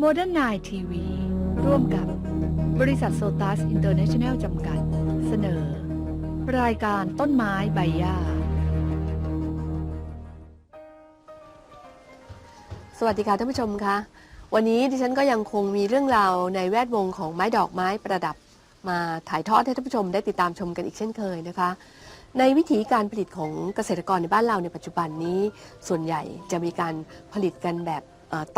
โมเดิร์นไนทีวีร่วมกับบริษัทโซตัสอินเตอร์เนชั่นแนลจำกัด เสนอ รายการต้นไม้ใบหญ้า สวัสดีค่ะท่านผู้ชมคะวันนี้ดิฉันก็ยังคงมีเรื่องราวในแวดวงของไม้ดอกไม้ประดับ มาถ่ายทอดให้ท่านผู้ชมได้ติดตามชมกันอีกเช่นเคยนะคะ ในวิธีการผลิตของเกษตรกรในบ้านเราในปัจจุบันนี้ ส่วนใหญ่จะมีการผลิตกันแบบ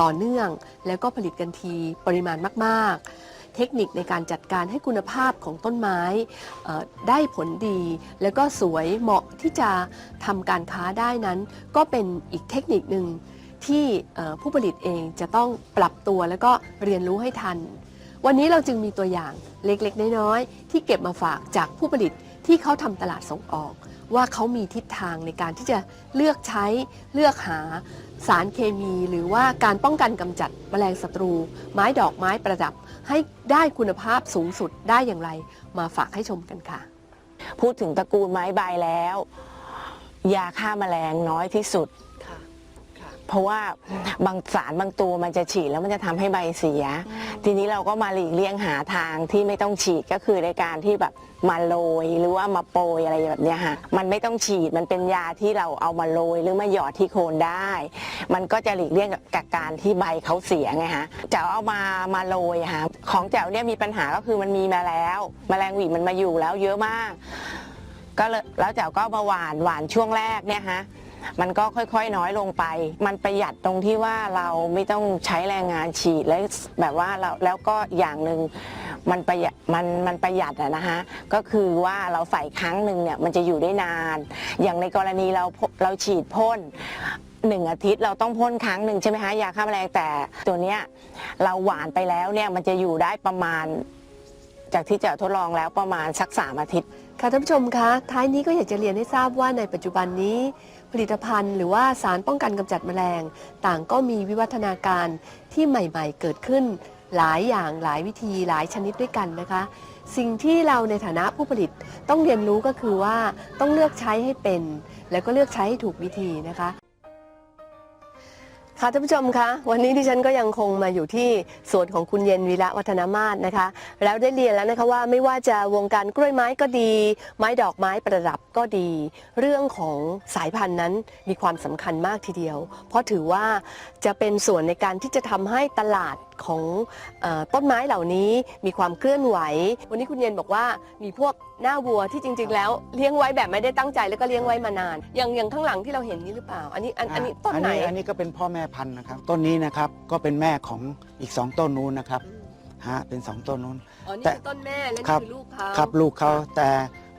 ต่อเนื่อง แล้วก็ผลิตกันทีปริมาณมาก ๆ เทคนิคในการจัดการให้คุณภาพของต้นไม้ได้ผลดี แล้วก็สวยเหมาะที่จะทำการค้าได้นั้น ก็เป็นอีกเทคนิคหนึ่งที่ผู้ผลิตเองจะต้องปรับตัวแล้วก็เรียนรู้ให้ทัน วันนี้เราจึงมีตัวอย่างเล็กๆ น้อยๆ ที่เก็บมาฝากจากผู้ผลิตที่เขาทำตลาดส่งออก ว่าเขามีทิศทางในการที่จะเลือกใช้เลือกหา สารเคมีหรือว่าการป้องกันกำจัดแมลงศัตรู ไม้ดอกไม้ประดับ ให้ได้คุณภาพสูงสุดได้อย่างไร มาฝากให้ชมกันค่ะ พูดถึงตระกูลไม้ใบแล้ว ยาฆ่าแมลงน้อยที่สุด เพราะว่าบางสารบางตัวมันจะฉีดแล้วมันจะทำให้ใบเสีย ทีนี้เราก็มาหลีกเลี่ยงหาทางที่ไม่ต้องฉีดก็คือในการที่แบบมาโรยหรือว่ามาโปรยอะไรแบบเนี้ยค่ะมันไม่ต้องฉีดมันเป็นยาที่เราเอามาโรยหรือมาหยอดที่โคนได้ มันก็จะหลีกเลี่ยงกับการที่ใบเขาเสียไงฮะแจ๋วเอามามาโรยค่ะของแจ๋วเนี่ยมีปัญหาก็คือมันมีมาแล้วแมลงหวีมันมาอยู่แล้วเยอะมาก ก็เลยแล้วแจ๋วก็มาหวานหวานช่วงแรกเนี่ยฮะ มันก็ค่อยๆน้อยลงไป มันประหยัดตรงที่ว่าเราไม่ต้องใช้แรงงานฉีดแล้วแบบว่าเราแล้วก็อย่างหนึ่งมันประหยัดมันมันประหยัดอะนะฮะก็คือว่าเราใส่ครั้งหนึ่งเนี่ยมันจะอยู่ได้นาน อย่างในกรณีเราเราฉีดพ่นหนึ่งอาทิตย์เราต้องพ่นครั้งหนึ่งใช่ไหมฮะยาฆ่าแมลงแต่ตัวเนี้ยเราหวานไปแล้วเนี่ยมันจะอยู่ได้ประมาณ จากที่จะทดลองแล้วประมาณสักสามอาทิตย์ ค่ะท่านผู้ชมคะท้ายนี้ก็อยากจะเรียนให้ทราบว่าในปัจจุบันนี้ ผลิตภัณฑ์หรือว่าสารป้องกันกำจัดแมลง ต่างก็มีวิวัฒนาการที่ใหม่ๆ เกิดขึ้น หลายอย่างหลายวิธีหลายชนิดด้วยกันนะคะ สิ่งที่เราในฐานะผู้ผลิตต้องเรียนรู้ก็คือว่าต้องเลือกใช้ให้เป็น แล้วก็เลือกใช้ให้ถูกวิธีนะคะ ค่ะท่านผู้ชมคะวันนี้ที่ฉันก็ยังคงมาอยู่ที่สวนของคุณเย็นวีระวัฒนามาศนะคะ แล้วได้เรียนแล้วนะคะว่าไม่ว่าจะวงการกล้วยไม้ก็ดี ไม้ดอกไม้ประดับก็ดี เรื่องของสายพันธุ์นั้นมีความสำคัญมากทีเดียว เพราะถือว่าจะเป็นส่วนในการที่จะทำให้ตลาด ของเออต้นไม้เหล่านี้มีความเคลื่อนไหว วันนี้คุณเย็นบอกว่ามีพวกหน้าวัวที่จริง ๆ แล้วเลี้ยงไว้แบบไม่ได้ตั้งใจแล้วก็เลี้ยงไว้มานาน อย่างอย่างข้างหลังที่เราเห็นนี้หรือเปล่า อันนี้อันอันนี้ต้นไหนอันนี้ก็เป็นพ่อแม่พันธุ์นะครับ ต้นนี้นะครับก็เป็นแม่ของอีกสองต้นนู้นนะครับฮะเป็นสองต้นนู้นอ๋อนี่แต่คือต้นแม่และครันี่บคือลูกเขาครับลูกเขาแต่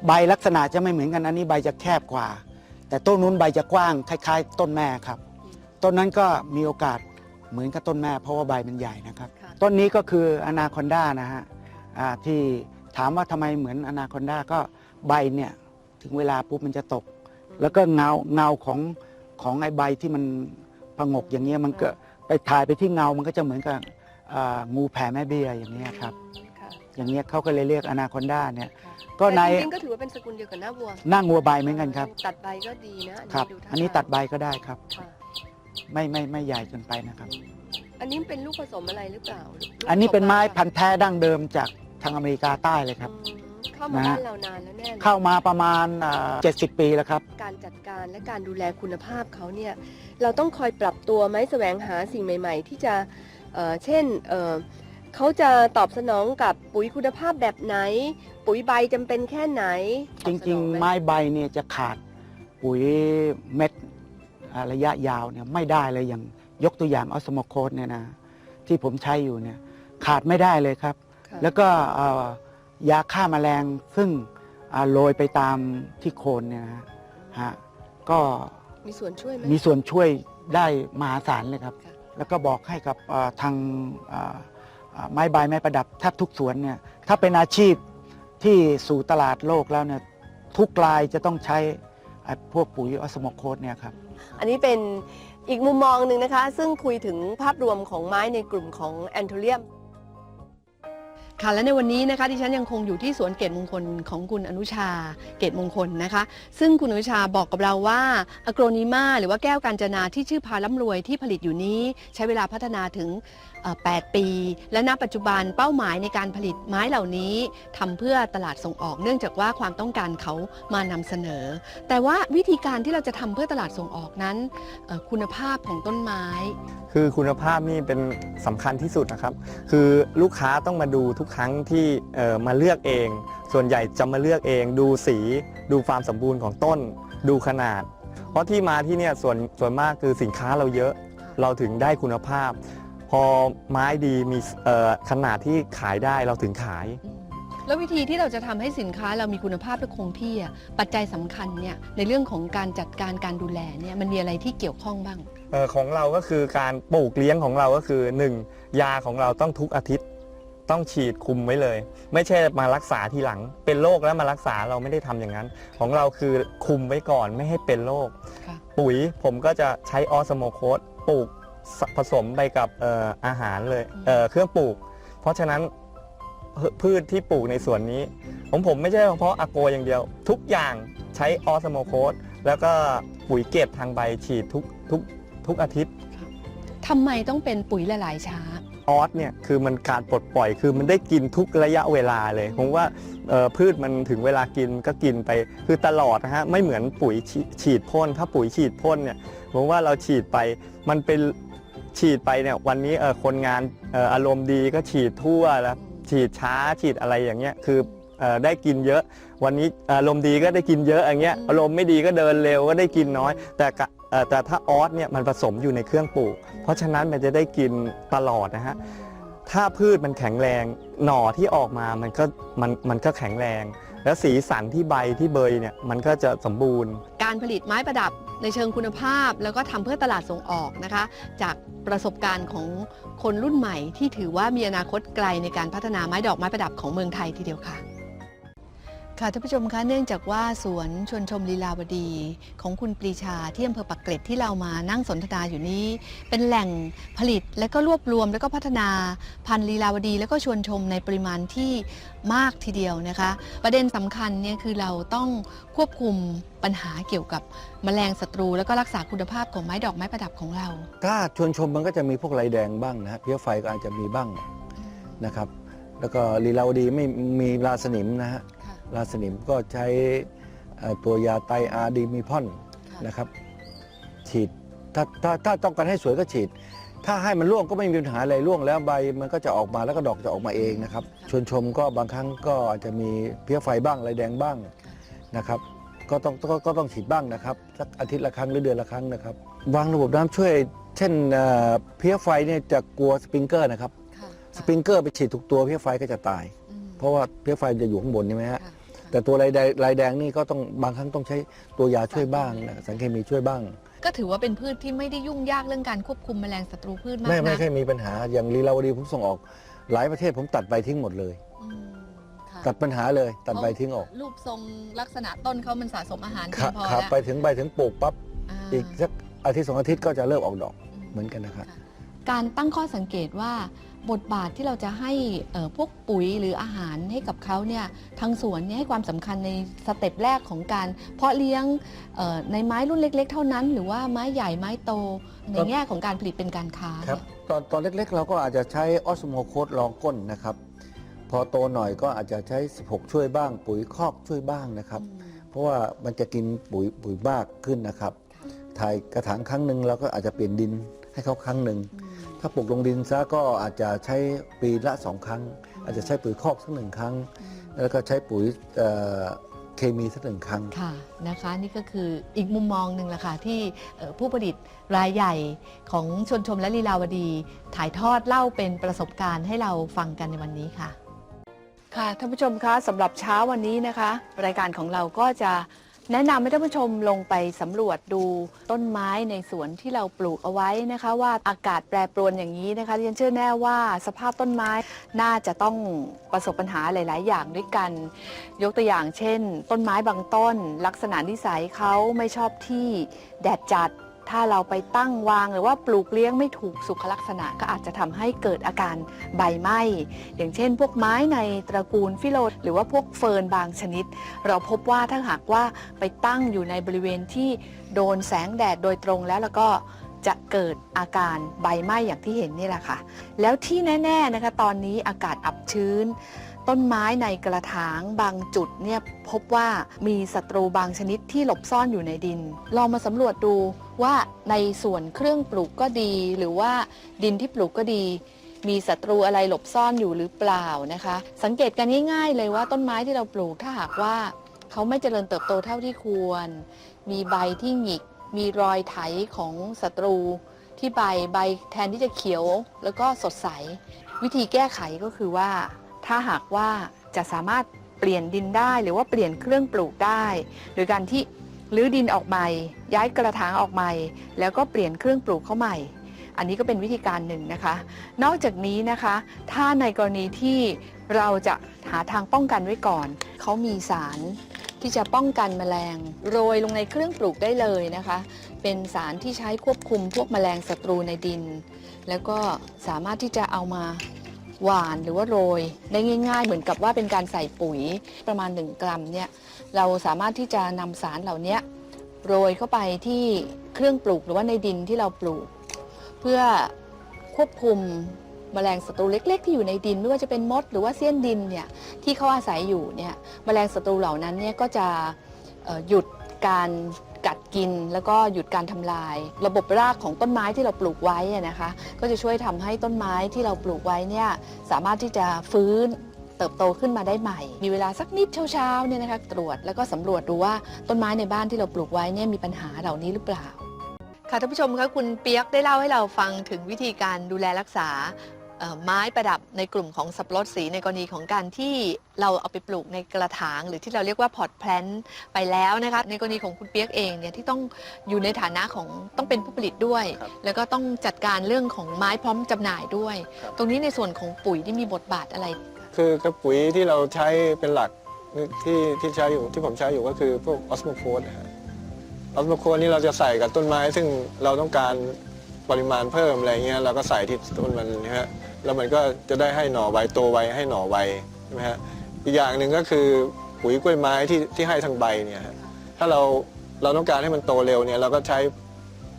ใบลักษณะจะไม่เหมือนกันอันนี้ใบจะแคบกว่า แต่ต้นนู้นใบจะกว้างคล้าย ๆ ต้นแม่ครับต้นนั้นก็มีโอกาส เหมือนกับต้นแม่เพราะว่าใบมันใหญ่นะครับ ค่ะต้นนี้ก็คืออนาคอนดานะฮะอ่าที่ถามว่าทำไมเหมือนอนาคอนดาก็ใบเนี่ยถึงเวลาปุ๊บมันจะตก แล้วก็เงาเงาของของไอ้ใบที่มันผงกอย่างเงี้ยมันก็ไปถ่ายไปที่เงามันก็จะเหมือนกับอ่างูแผ่แม่เบี้ยอย่างเงี้ยครับค่ะอย่างเงี้ยเขาก็เลยเรียกอนาคอนดาเนี่ย ค่ะก็ใน แต่จริงๆก็ถือว่าเป็นสกุลเดียวกับหน้าวัวหน้างัวใบเหมือนกันครับ ตัดใบก็ดีนะครับ ดูท่าอันนี้ทางตัดใบก็ได้ครับค่ะ ไม่ไม่ไม่ใหญ่เกินไปนะครับ อันนี้เป็นลูกผสมอะไรหรือเปล่าลูกอันนี้เป็นไม้ผสพันธุ์แท้ดั้งเดิมจากทางอเมริกาใต้เลยครับ อืมเข้ามานะบ้าฮะนเรานานแล้วแน่เลยเข้ามาประมาณเจ็ดสิบปีแล้วครับ การจัดการและการดูแลคุณภาพเขาเนี่ยเราต้องคอยปรับตัวไหมแสวงหาสิ่งใหม่ ๆ ที่จะเอ่อเช่นเอ่อเขาจะตอบสนองกับปุ๋ยคุณภาพแบบไหน ปุ๋ยใบจำเป็นแค่ไหนจริง ๆ ไม้ใบเนี่ยจะขาดปุ๋ยเม็ดอ่า ระยะยาวเนี่ยไม่ได้เลยอย่างยกตัวอย่างออสโมโคสเนี่ยนะที่ผมใช้อยู่เนี่ยขาดไม่ได้เลยครับค่ะแล้วก็เอ่อยาฆ่าแมลงซึ่งอ่าโรยไปตามที่โคนเนี่ยนะฮะก็มีส่วนช่วยไหมมีส่วนช่วยได้มหาศาลเลยครับค่ะแล้วก็บอกให้กับเอ่อทางเอ่อเอ่อไม้ใบไม้ประดับแทบทุกสวนเนี่ยถ้าเป็นอาชีพที่สู่ตลาดโลกแล้วเนี่ยทุกรายจะต้องใช้ไอ้ พวกปุ๋ยออสโมโคสเนี่ยครับ อันนี้เป็นอีกมุมมองหนึ่งนะคะ ซึ่งคุยถึงภาพรวมของไม้ในกลุ่มของแอนโทเรียม ค่ะและในวันนี้นะคะดิฉันยังคงอยู่ที่สวนเกตมงคลของคุณอนุชาเกตมงคลนะคะ ซึ่งคุณอนุชาบอกกับเราว่าอโกรนิมาหรือว่าแก้วกัญจนาที่ชื่อพาล่ำรวยที่ผลิตอยู่นี้ ใช้เวลาพัฒนาถึงเอ่อ8 ปี และณปัจจุบันเป้าหมายในการผลิตไม้เหล่านี้ทำเพื่อตลาดส่งออก เนื่องจากว่าความต้องการเขามานำเสนอ แต่ว่าวิธีการที่เราจะทำเพื่อตลาดส่งออกนั้น คุณภาพของต้นไม้ คือคุณภาพนี่เป็นสำคัญที่สุดนะครับ คือลูกค้าต้องมาดูทุกครั้งที่มาเลือกเอง ส่วนใหญ่จะมาเลือกเอง ดูสี ดูความสมบูรณ์ของต้น ดูขนาด เพราะที่มาที่เนี่ยส่วนส่วนมากคือสินค้าเราเยอะเราถึงได้คุณภาพ พอไม้ดีมีเอ่อขนาดที่ขายได้เราถึงขาย แล้ววิธีที่เราจะทำให้สินค้าเรามีคุณภาพและคงที่อะปัจจัยสำคัญเนี่ยในเรื่องของการจัดการการดูแลเนี่ยมันมีอะไรที่เกี่ยวข้องบ้าง เอ่อของเราก็คือการปลูกเลี้ยงของเราก็คือ 1. ยาของเราต้องทุกอาทิตย์ ต้องฉีดคุมไว้เลย ไม่ใช่มารักษาทีหลัง เป็นโรคแล้วมารักษาเราไม่ได้ทำอย่างนั้น ของเราคือคุมไว้ก่อนไม่ให้เป็นโรคค่ะ ปุ๋ยผมก็จะใช้ออสโมโคสปลูกส ผสมไปกับเอ่ออาหารเลยเอ่อเครื่องปลูก เพราะฉะนั้นพืพืชที่ปลูกในสวนนี้ของผมไม่ใช่เฉพาะอาโกอย่างเดียว ทุกอย่างใช้ออสโมโคสแล้วก็ปุ๋ยเกตทางใบฉีดทุกทุกทุกอาทิตย์ทำไมต้องเป็นปุ๋ยละลายช้าออสเนี่ยคือมันการปลดปล่อยคือมันได้กินทุกระยะเวลาเลยผมว่าเอ่อพืชมันถึงเวลากินก็กินไปคือตลอดนะฮะไม่เหมือนปุ๋ยฉีฉีดพ่นถ้าปุ๋ยฉีดพ่นเนี่ยผมว่าเราฉีดไปมันเป็น ฉีดไปเนี่ยวันนี้เอ่อคนงานเอ่ออารมณ์ดีก็ฉีดทั่วแล้วฉีดช้าฉีดอะไรอย่างเงี้ยคือเอ่อได้กินเยอะ วันนี้อารมณ์ดีก็ได้กินเยอะอย่างเงี้ยอืมอารมณ์ไม่ดีก็เดินเร็วก็ได้กินน้อย แต่กะเอ่อแต่ถ้าออสเนี่ยมันผสมอยู่ในเครื่องปลูก เพราะฉะนั้นมันจะได้กินตลอดนะฮะถ้าพืชมันแข็งแรงหน่อที่ออกมามันก็มันมันก็แข็งแรง แล้วสีสันที่ใบที่เบยเนี่ยมันก็จะสมบูรณ์ การผลิตไม้ประดับ ในเชิงคุณภาพ แล้วก็ทำเพื่อตลาดส่งออกนะคะ จากประสบการณ์ของคนรุ่นใหม่ที่ถือว่ามีอนาคตไกลในการพัฒนาไม้ดอกไม้ประดับของเมืองไทยทีเดียวค่ะ ค่ะท่านผู้ชมคะเนื่องจากว่าสวนชวนชมลีลาวดีของคุณปรีชาที่อำเภอปักเกร็ดที่เรามานั่งสนทนาอยู่นี้ เป็นแหล่งผลิตและก็รวบรวมแล้วก็พัฒนาพันธุ์ลีลาวดี แล้วก็ชวนชมในปริมาณที่มากทีเดียวนะคะ ประเด็นสำคัญเนี่ยคือเราต้องควบคุมปัญหาเกี่ยวกับแมลงศัตรู แล้วก็รักษาคุณภาพของไม้ดอกไม้ประดับของเรา ถ้าชวนชมมันก็จะมีพวกไรแดงบ้างนะฮะเพี้ยไฟก็อาจจะมีบ้างนะครับ แล้วก็ลีลาวดีไม่มีราสนิมนะฮะ ค่ะราสนิมก็ใช้เอ่อตัวยาไตรอาร์ดีมีพอนนะครับ ฉีดถ้าถ้าถ้าต้องการให้สวยก็ฉีด ถ้าให้มันร่วงก็ไม่มีปัญหาอะไรร่วงแล้วใบมันก็จะออกมาแล้วก็ดอกจะออกมาเองนะครับ ชวนชมก็บางครั้งก็อาจจะมีเพี้ยไฟบ้างไรแดงบ้างนะครับก็ต้องก็ก็ต้องฉีดบ้างนะครับสักอาทิตย์ละครั้งหรือเดือนละครั้งนะครับ วางระบบน้ำช่วย เช่นเอ่อเพี้ยไฟเนี่ยจะกลัวสปริงเกอร์นะครับสปริงเกอร์ไปฉีดทุกตัวเพี้ยไฟก็จะตาย เพราะว่าเพี้ยไฟจะอยู่ข้างบนใช่ไหมฮะ แต่ตัวลายแดงลายแดงนี่ก็ต้องบางครั้งต้องใช้ตัวยาช่วยบ้างนะสารเคมีช่วยบ้าง ก็ถือว่าเป็นพืชที่ไม่ได้ยุ่งยากเรื่องการควบคุมแมลงศัตรูพืชมากไม่ไม่นะใช่มีปัญหาอย่างลีลาวดีผมส่งออก หลายประเทศผมตัดใบทิ้งหมดเลย อืมค่ะตัดปัญหาเลยตัดใบทิ้งออกรูปทรงลักษณะต้นเขามันสะสมอาหารคเพียรังบพอครับแล้วไปถึงใบถึงปลูกปั๊บาอีกสักอาทิตย์สองอาทิตย์ก็จะเริ่มออกดอกอืมเหมือนกันนะครับ ค่ะการตั้งข้อสังเกตว่า บทบาทที่เราจะให้เอ่อพวกปุ๋ยหรืออาหารให้กับเขาเนี่ยทางสวนเนี่ยให้ความสำคัญในสเต็ปแรกของการ เพาะเลี้ยงเอ่อในไม้รุ่นเล็ก ๆ เท่านั้น หรือว่าไม้ใหญ่ไม้โตในแง่ของการผลิตเป็นการค้าครับเนี่ยตอนตอนเล็กๆ เราก็อาจจะใช้ออสโมโคสรองก้นนะครับ พอโตหน่อยก็อาจจะใช้ 16 ช่วยบ้าง ปุ๋ยคอกช่วยบ้างนะครับ เพราะว่ามันจะกินปุ๋ยปุ๋ยมากขึ้นนะครับถ่ายกระถางครั้งหนึ่งเราก็อาจจะเปลี่ยนดินให้เขาครั้งหนึ่ง ถ้าปลูกลงดินซะก็อาจจะใช้ปีละสองครั้ง อาจจะใช้ปุ๋ยคอกสักหนึ่งครั้ง แล้วก็ใช้ปุ๋ยเอ่อเคมีสักหนึ่งครั้ง ค่ะนะคะนี่ก็คืออีกมุมมองหนึ่งแหละค่ะที่เอ่อผู้ผลิตรายใหญ่ของชวนชมและลีลาวดี ถ่ายทอดเล่าเป็นประสบการณ์ให้เราฟังกันในวันนี้ค่ะ ค่ะท่านผู้ชมคะสำหรับเช้าวันนี้นะคะ รายการของเราก็จะ แนะนำให้ท่านผู้ชมลงไปสำรวจดูต้นไม้ในสวนที่เราปลูกเอาไว้นะคะ ว่าอากาศแปรปรวนอย่างนี้นะคะดิฉันเชื่อแน่ว่าสภาพต้นไม้น่าจะต้องประสบปัญหาหลาย ๆ อย่างด้วยกัน ยกตัวอย่างเช่น ต้นไม้บางต้น ลักษณะนิสัยเขาไม่ชอบที่แดดจัด ถ้าเราไปตั้งวางหรือว่าปลูกเลี้ยงไม่ถูกสุขลักษณะก็อาจจะทำให้เกิดอาการใบไหม้ อย่างเช่น พวกไม้ในตระกูลฟิโลหรือว่าพวกเฟิร์นบางชนิด เราพบว่าถ้าหากว่าไปตั้งอยู่ในบริเวณที่โดนแสงแดดโดยตรงแล้วแล้วก็จะเกิดอาการใบไหม้อย่างที่เห็นนี่แหละค่ะ แล้วที่แน่ ๆนะคะ ตอนนี้อากาศอับชื้น ต้นไม้ในกระถางบางจุดเนี่ยพบว่ามีศัตรูบางชนิดที่หลบซ่อนอยู่ในดิน ลองมาสำรวจดูว่าในส่วนเครื่องปลูกก็ดี หรือว่าดินที่ปลูกก็ดี มีศัตรูอะไรหลบซ่อนอยู่หรือเปล่านะคะ สังเกตกันง่ายๆเลยว่าต้นไม้ที่เราปลูกถ้าหากว่าเขาไม่เจริญเติบโตเท่าที่ควร มีใบที่หงิก มีรอยไถของศัตรู ที่ใบใบแทนที่จะเขียวแล้วก็สดใส วิธีแก้ไขก็คือว่า ถ้าหากว่าจะสามารถเปลี่ยนดินได้หรือว่าเปลี่ยนเครื่องปลูกได้ โดยการที่รื้อดินออกใหม่ ย้ายกระถางออกใหม่ แล้วก็เปลี่ยนเครื่องปลูกเข้าใหม่ อันนี้ก็เป็นวิธีการหนึ่งนะคะ นอกจากนี้นะคะ ถ้าในกรณีที่เราจะหาทางป้องกันไว้ก่อน เขามีสารที่จะป้องกันแมลง โรยลงในเครื่องปลูกได้เลยนะคะ เป็นสารที่ใช้ควบคุมพวกแมลงศัตรูในดิน แล้วก็สามารถที่จะเอามา หวานหรือว่าโรยได้ง่าย ๆ เหมือนกับว่าเป็นการใส่ปุ๋ยประมาณ 1 กรัมเนี่ยเราสามารถที่จะนำสารเหล่านี้โรยเข้าไปที่เครื่องปลูกหรือว่าในดินที่เราปลูก เพื่อควบคุมแมลงศัตรูเล็ก ๆ ที่อยู่ในดินไม่ว่าจะเป็นมด หรือว่าเสี้ยนดินเนี่ยที่เขาอาศัยอยู่เนี่ยแมลงศัตรูเหล่านั้นเนี่ยก็จะหยุดการ กัดกินแล้วก็หยุดการทำลาย ระบบรากของต้นไม้ที่เราปลูกไว้นะคะ ก็จะช่วยทำให้ต้นไม้ที่เราปลูกไว้เนี่ยสามารถที่จะฟื้นเติบโตขึ้นมาได้ใหม่ มีเวลาสักนิดเช้าๆเนี่ยนะคะตรวจแล้วก็สำรวจดูว่าต้นไม้ในบ้านที่เราปลูกไว้เนี่ยมีปัญหาเหล่านี้หรือเปล่า ค่ะท่านผู้ชมคะคุณเปียกได้เล่าให้เราฟังถึงวิธีการดูแลรักษา ไม้ประดับในกลุ่มของสับปะรดสีในกรณีของการที่เราเอาไปปลูกในกระถาง หรือที่เราเรียกว่าพอร์ตแพลนไปแล้วนะคะในกรณีของคุณเปียกเองเนี่ยที่ต้องอยู่ในฐานะของต้องเป็นผู้ผลิตด้วย ครับแล้วก็ต้องจัดการเรื่องของไม้พร้อมจำหน่ายด้วย ครับ ตรงนี้ในส่วนของปุ๋ยที่มีบทบาทอะไร คือกระปุ๋ยที่เราใช้เป็นหลักที่ที่ใช้อยู่ที่ผมใช้อยู่ก็คือพวกออสโมโคสนะฮะออสโมโคสนี่เราจะใส่กับต้นไม้ ซึ่งเราต้องการปริมาณเพิ่มอะไรเงี้ยเราก็ใส่ที่ต้นมันนะฮะ แล้วมันก็จะได้ให้หน่อไวโตไวให้หน่อไวใช่ไหมฮะอีกอย่างหนึ่งก็คือปุ๋ยกล้วยไม้ที่ที่ให้ทางใบเนี่ยถ้าเราเราต้องการให้มันโตเร็วเนี่ยเราก็ใช้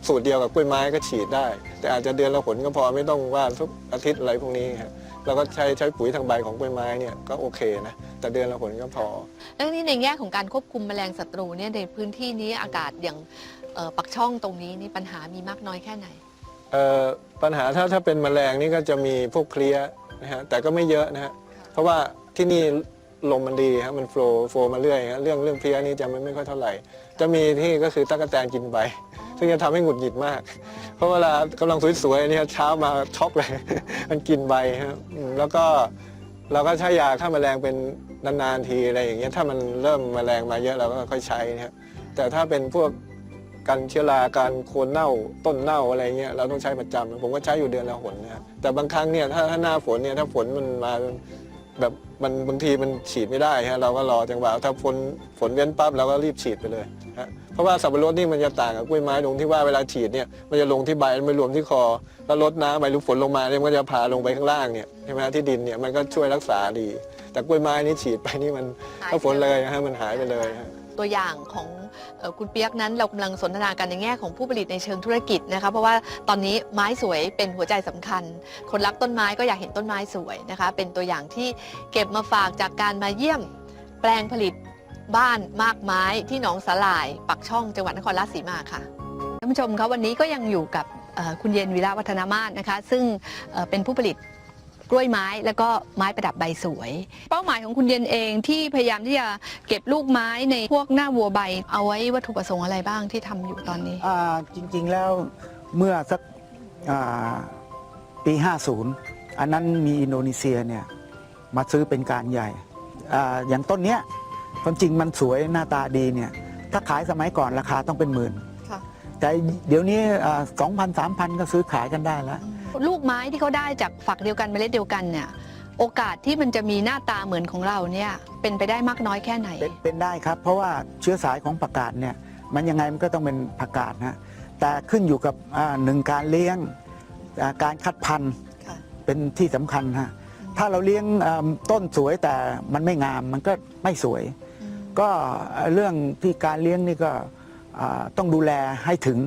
สูตรเดียวกับกล้วยไม้ก็ฉีดได้ แต่อาจจะเดือนละหนก็พอไม่ต้องว่าทุกอาทิตย์อะไรพวกนี้ครับเราก็ใช้ใช้ปุ๋ยทางใบของกล้วยไม้เนี่ยก็โอเคนะแต่เดือนละหนก็พอ แล้วนี่ในแง่ของการควบคุมแมลงศัตรูเนี่ยในพื้นที่นี้อากาศอย่างปักช่องตรงนี้นี่ปัญหามีมากน้อยแค่ไหน ปัญหาถ้าถ้าเป็นแมลงนี่ก็จะมีพวกเพลี้ยนะฮะแต่ก็ไม่เยอะนะฮะเพราะว่าที่นี่ลมมันดีฮะมันโฟล์โฟล์มาเรื่อยฮะเรื่องเรื่องเพลี้ยนี่จะไม่ไม่ค่อยเท่าไหร่ จะมีที่ก็คือตั๊กแตนกินใบซึ่งจะทำให้หงุดหงิดมาก เพราะเวลากำลังสวยๆเนี่ยเช้ามาช็อกเลย มันกินใบฮะอืมแล้วก็เราก็ใช้ยาฆ่าแมลงเป็นนานๆทีอะไรอย่างเงี้ยถ้ามันเริ่มแมลงมาเยอะเราก็ค่อยใช้นะฮะแต่ถ้าเป็นพวก การเชื้อราการโคนเน่าต้นเน่าอะไรเงี้ยเราต้องใช้ประจำผมก็ใช้อยู่เดือนละหนนะฮะแต่บางครั้งเนี่ยถ้าถ้าหน้าฝนเนี่ยถ้าฝนมันมาแบบมันบางทีมันฉีดไม่ได้ฮะเราก็รอจังหวะถ้าฝนฝนเว้นปั๊บเราก็รีบฉีดไปเลยฮะเพราะว่าสับปะรดนี่มันจะต่างกับกล้วยไม้ตรงที่ว่าเวลาฉีดเนี่ยมันจะลงที่ใบไม่รวมที่คอ แล้วลดน้ำไปหรือฝนลงมาเนี่ยมันก็จะพาลงไปข้างล่างเนี่ยใช่ไหมฮะที่ดินเนี่ยมันก็ช่วยรักษาดี แต่กล้วยไม้นี่ฉีดไปนี่มันหายถ้าฝนเลยฮะมันหายไปเลยฮะ ตัวอย่างของออคุณเปียกนั้นเรากำลังสนทนากันในแง่ของผู้ผลิตในเชิงธุรกิจนะคะเพราะว่าตอนนี้ไม้สวยเป็นหัวใจสำคัญ คนรักต้นไม้ก็อยากเห็นต้นไม้สวยนะคะ เป็นตัวอย่างที่เก็บมาฝากจากการมาเยี่ยมแปลงผลิตบ้านมากไม้ที่หนองสาหร่ายปักช่องจังหวัดนครราชสีมาค่ะท่านผู้ชมคะวันนี้ก็ยังอยู่กับคุณเย็นวีระวัฒนามาศนะคะ ซึ่งเป็นผู้ผลิต กล้วยไม้แล้วก็ไม้ประดับใบสวย เป้าหมายของคุณเย็นเองที่พยายามที่จะเก็บลูกไม้ในพวกหน้าวัวใบ เอาไว้วัตถุประสงค์อะไรบ้างที่ทำอยู่ตอนนี้ อ่าจริงๆแล้วเมื่อสักอ่าปี 50 อันนั้นมีอินโดนีเซียเนี่ยมาซื้อเป็นการใหญ่อาอย่างต้นเนี้ยความจริงมันสวยหน้าตาดีเนี่ยถ้าขายสมัยก่อนราคาต้องเป็นหมื่น ค่ะ แต่เดี๋ยวนี้สองพันสามพันก็ซื้อขายกันได้แล้ว ลูกไม้ที่เขาได้จากฝักเดียวกันเมล็ดเดียวกันเนี่ยโอกาสที่มันจะมีหน้าตาเหมือนของเราเนี่ยเป็นไปได้มากน้อยแค่ไหน เป็นเป็นได้ครับ เพราะว่าเชื้อสายของผักกาดเนี่ยมันยังไงมันก็ต้องเป็นผักกาดนะแต่ขึ้นอยู่กับอ่าหนึ่งการเลี้ยงอ่าการคัดพันธุ์ค่ะเป็นที่สำคัญฮะถ้าเราเลี้ยงอ่าต้นสวยแต่มันไม่งามมันก็ไม่สวย ก็เรื่องที่การเลี้ยงนี่ก็อ่าต้องดูแลให้ถึง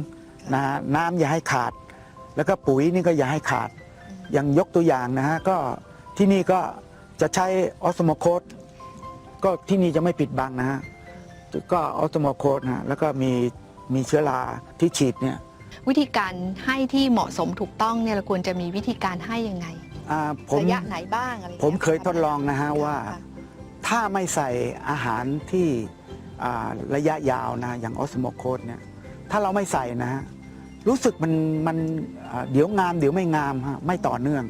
นะฮะน้ำอย่าให้ขาด แล้วก็ปุ๋ยนี่ก็อย่าให้ขาด อย่างยกตัวอย่างนะฮะก็ที่นี่ก็จะใช้ออสโมโคสก็ที่นี่จะไม่ปิดบังนะฮะก็ออสโมโคสนะฮะแล้วก็มีมีเชื้อราที่ฉีดเนี่ยวิธีการให้ที่เหมาะสมถูกต้องเนี่ยเราควรจะมีวิธีการให้ยังไงอ่าผมระยะไหนบ้างอะไรอย่างผมงี้เคยทดลองนะฮะว่าค่ะถ้าไม่ใส่อาหารที่อ่าระยะยาวนะอย่างออสโมโคสเนี่ยถ้าเราไม่ใส่นะฮะ รู้สึกมันมันอ่าเดี๋ยวงามเดี๋ยวไม่งามฮะไม่ต่อเนื่อง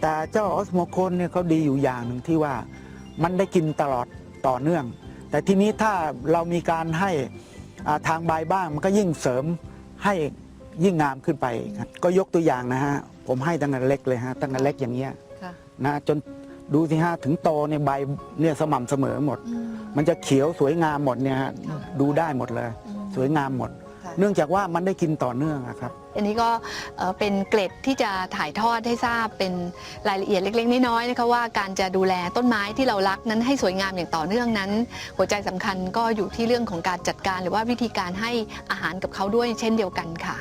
แต่เจ้าออสโมโคสเนี่ยเขาดีอยู่อย่างหนึ่งที่ว่ามันได้กินตลอดต่อเนื่อง แต่ทีนี้ถ้าเรามีการให้อ่าทางใบบ้างมันก็ยิ่งเสริมให้ยิ่งงามขึ้นไปครับก็ยกตัวอย่างนะฮะผมให้ตั้งแต่เล็กเลยฮะตั้งแต่เล็กอย่างเงี้ยค่ะนะจนดูสิฮะถึงโตเนี่ยใบเนี่ยสม่ำเสมอหมดอืมมันจะเขียวสวยงามหมดเนี่ยฮะค่ะดูได้หมดเลยอืมสวยงามหมดค่ะ เนื่องจากว่ามันได้กินต่อเนื่องอะครับ อันนี้ก็เอ่อเป็นเกร็ดที่จะถ่ายทอดให้ทราบเป็นรายละเอียดเล็ก ๆ น้อยๆนะคะว่าการจะดูแลต้นไม้ที่เรารักนั้นให้สวยงามอย่างต่อเนื่องนั้น หัวใจสำคัญก็อยู่ที่เรื่องของการจัดการ หรือว่าวิธีการให้อาหารกับเขาด้วยเช่นเดียวกันค่ะ